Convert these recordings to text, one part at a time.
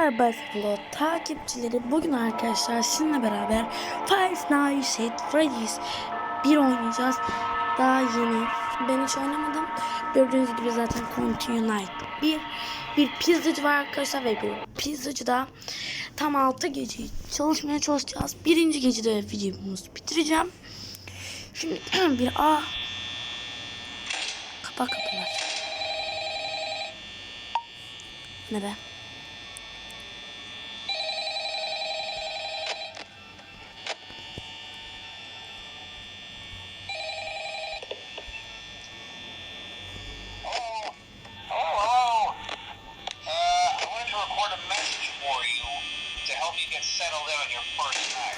Merhaba Flo takipçileri. Bugün arkadaşlar sizinle beraber Five Nights at Freddy's 1 oynayacağız. Daha yeni. Ben hiç oynamadım. Gördüğünüz gibi zaten Continue Night 1. Bir pizzacı var arkadaşlar ve bir pizzacı da tam 6 gece çalışmaya çalışacağız. Birinci gecede videomuzu bitireceğim. Şimdi bir A Kapa kapılar. Ne be?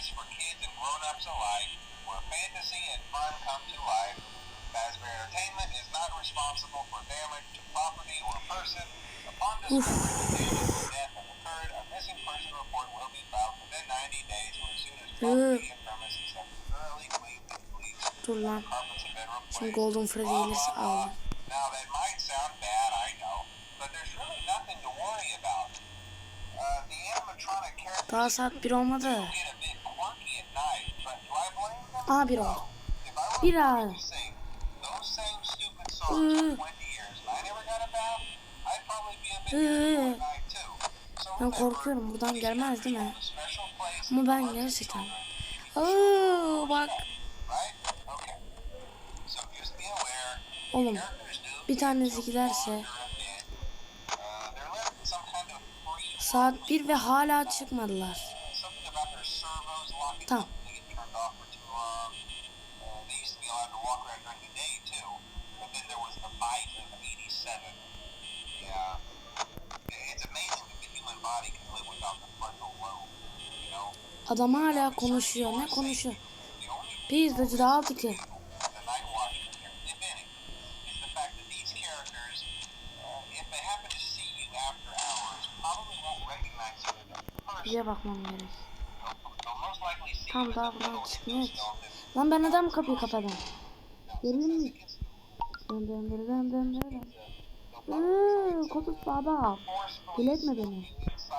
place for kids and grown-ups alike, where fantasy and fun come to life. Fazbear Entertainment is not responsible for damage to property or person. Upon discovery damage or death has occurred, a missing person report will be filed within 90 days or as soon as property and premises have been thoroughly cleaned and bleached. Dur lan. Şimdi Golden Freddy gelirse ağlar. Now that might sound bad, I know, but there's really nothing to worry about. Uh, the animatronic characters Daha saat 1 olmadı. get a bit quirky at night, but do I Aa 1 oldu. Bir to ay. sing those same stupid songs for Iı. 20 years and I never got a bath, I'd probably be a bit Iı. miserable at night too. So Ben korkuyorum buradan gelmez değil mi? Ama ben gerçekten. Aa bak. Oğlum bir tanesi giderse saat 1 ve hala çıkmadılar. Tamam. Adam hala konuşuyor. Ne konuşuyor? Pizzacı da aldı ki. Bize bakmam gerek. Tam daha buradan çıkmıyor. Lan ben neden kapıyı kapadım? Yemin mi? Dön dön dön dön dön dön. The- they'll Iıı, Kudüs baba. forcefully Diletme beni. suits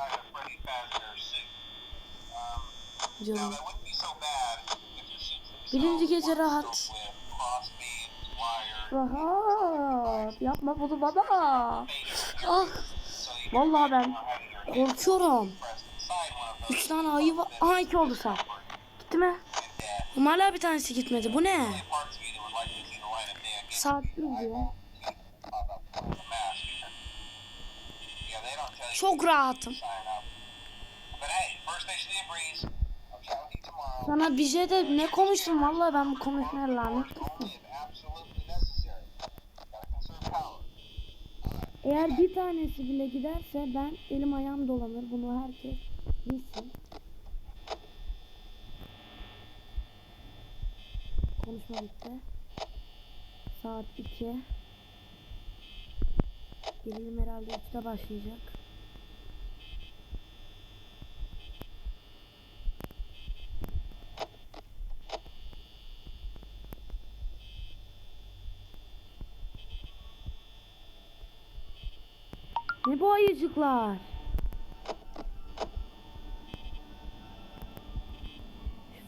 Birinci gece rahat. Rahat. Yapma bunu baba. Ah. Vallahi ben korkuyorum. Üç tane ayı var. Aha iki oldu saat. Gitti mi? Hala bir tanesi gitmedi. Bu ne? parts of you you tomorrow. Sana bir şey de ne konuştum vallahi ben bu konuşmaya lanet. Eğer bir tanesi bile giderse ben elim ayağım dolanır. Bunu herkes bilsin. Konuşma bitti. Saat 2. Gelirim herhalde 3'te başlayacak. Ne bu ayıcıklar?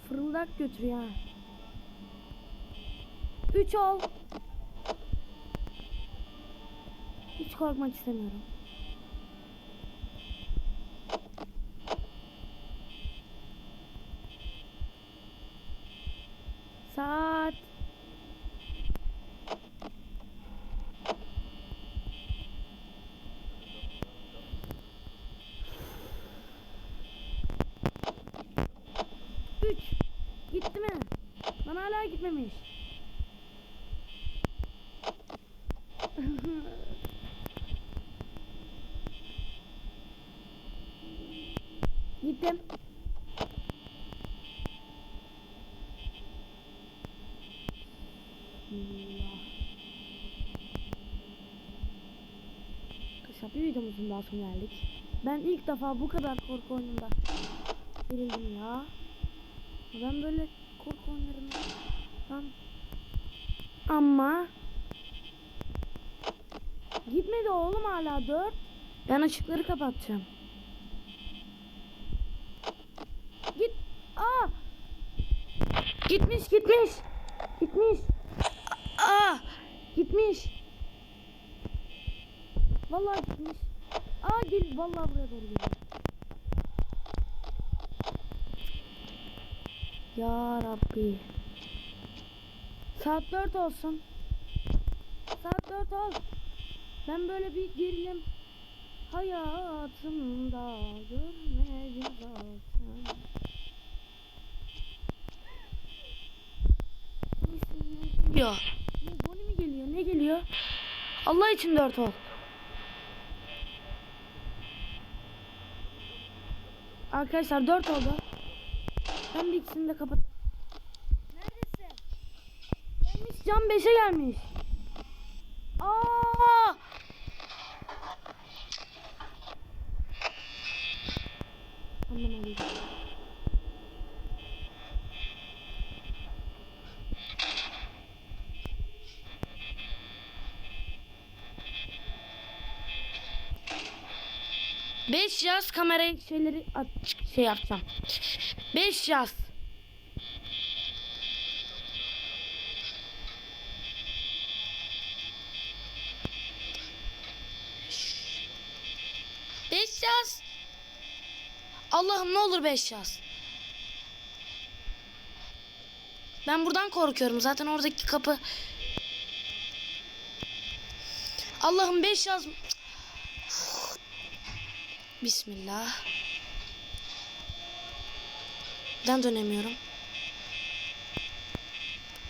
Fırıldak götürüyor ha. Üç ol. Hiç korkmak istemiyorum. hala gitmemiş. Gittim. Kısa bir videomuzun daha sonuna geldik. Ben ilk defa bu kadar korku oyununda gerildim ya. Ben böyle korku oyunlarını ben ama gitmedi oğlum hala 4. Ben ışıkları kapatacağım. Git. Aa! Gitmiş, gitmiş. Gitmiş. Aa! Gitmiş. Vallahi gitmiş. Aa gel vallahi buraya doğru geliyor. Ya Rabbi. Saat 4 olsun. Saat 4 ol. Ben böyle bir gerilim hayatımda görmedim zaten. Geliyor? Ne Bonnie mi geliyor? Ne geliyor? Allah için 4 ol. Arkadaşlar 4 oldu. Ben bir ikisini de kapat. Neredesin? Gelmiş cam 5'e gelmiş. Aa! Anlamadım. Beş yaz kamerayı şeyleri açık şey yapacağım. Beş yaz. Beş yaz. Allah'ım ne olur beş yaz. Ben buradan korkuyorum. Zaten oradaki kapı. Allah'ım beş yaz. Bismillah. Ben dönemiyorum.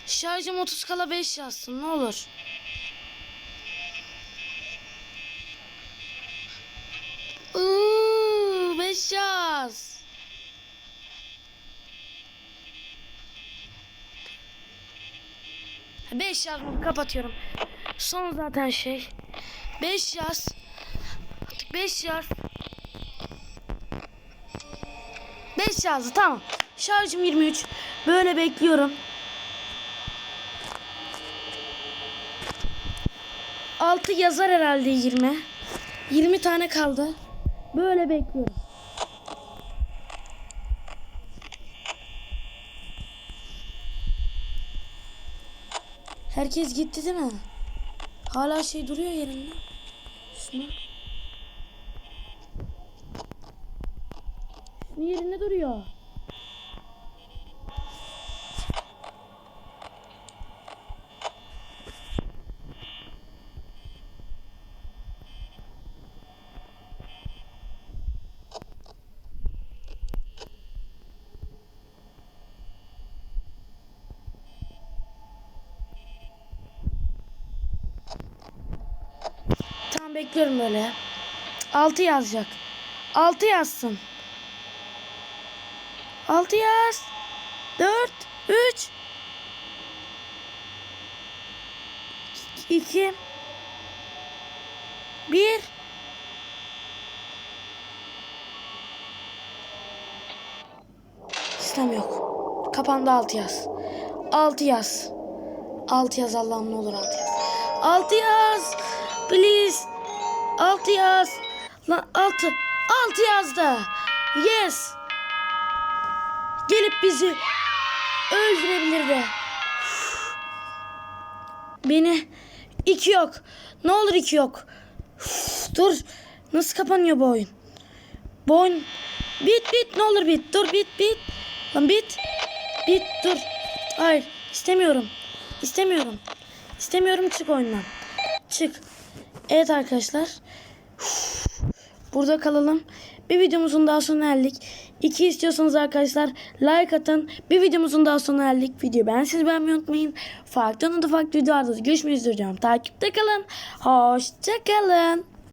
Şarjım 30 kala 5 yazsın ne olur. Uuu 5 yaz. Beş yaz bunu kapatıyorum. Son zaten şey. Beş yaz. Beş yaz. 5 yazdı tamam. Şarjım 23. Böyle bekliyorum. Altı yazar herhalde 20. 20 tane kaldı. Böyle bekliyorum. Herkes gitti değil mi? Hala şey duruyor yerinde. Şunu. Yerinde duruyor. Tamam bekliyorum böyle. 6 yazacak. 6 yazsın. 6 yaz. 4 3 2 1 Sistem yok. Kapandı 6 yaz. 6 yaz. 6 yaz Allah'ım ne olur 6 yaz. 6 yaz. Please. 6 yaz. Lan 6. 6 yazdı. Yes gelip bizi öldürebilirdi. Beni iki yok. Ne olur iki yok. Dur. Nasıl kapanıyor bu oyun? Bu oyun bit bit ne olur bit. Dur bit bit. Lan bit. Bit dur. Hayır istemiyorum. İstemiyorum. İstemiyorum çık oyundan. Çık. Evet arkadaşlar. Burada kalalım. Bir videomuzun daha sonuna erdik. 2 istiyorsanız arkadaşlar like atın. Bir videomuzun daha sonuna geldik. Videoyu beğensiz beğenmeyi unutmayın. Farklı anında farklı videolarda görüşmeyi istiyorum. Takipte kalın. Hoşçakalın.